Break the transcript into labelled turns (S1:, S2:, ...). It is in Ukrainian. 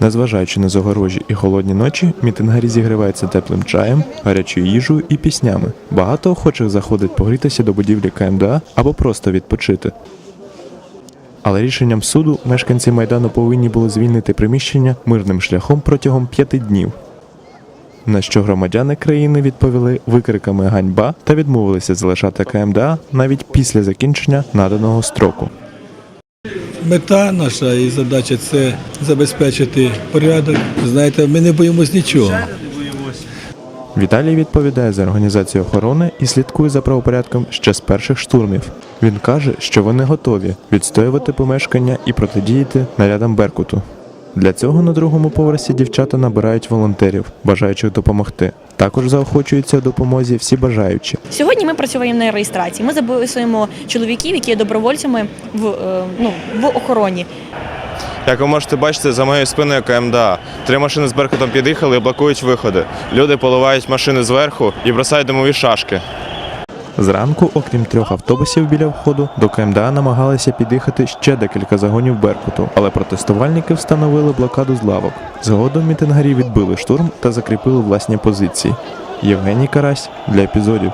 S1: Незважаючи на загорожі і холодні ночі, мітингарі зігріваються теплим чаєм, гарячою їжею і піснями. Багато охочих заходить погрітися до будівлі КМДА або просто відпочити. Але рішенням суду мешканці майдану повинні були звільнити приміщення мирним шляхом протягом п'яти днів. На що громадяни країни відповіли викриками ганьба та відмовилися залишати КМДА навіть після закінчення наданого строку.
S2: Мета наша і задача це забезпечити порядок. Знаєте, ми не боїмось нічого.
S1: Віталій відповідає за організацію охорони і слідкує за правопорядком ще з перших штурмів. Він каже, що вони готові відстоювати помешкання і протидіяти нарядам Беркуту. Для цього на другому поверсі дівчата набирають волонтерів, бажаючих допомогти. Також заохочуються у допомозі всі бажаючі.
S3: Сьогодні ми працюємо на реєстрації. Ми записуємо чоловіків, які є добровольцями в, е, ну, в охороні.
S4: Як ви можете бачити, за моєю спиною КМДА. Три машини з Беркутом під'їхали і блокують виходи. Люди поливають машини зверху і бросають димові шашки.
S1: Зранку, окрім трьох автобусів біля входу, до КМДА намагалися під'їхати ще декілька загонів Беркуту, але протестувальники встановили блокаду з лавок. Згодом мітингарі відбили штурм та закріпили власні позиції. Євгеній Карась для епізодів.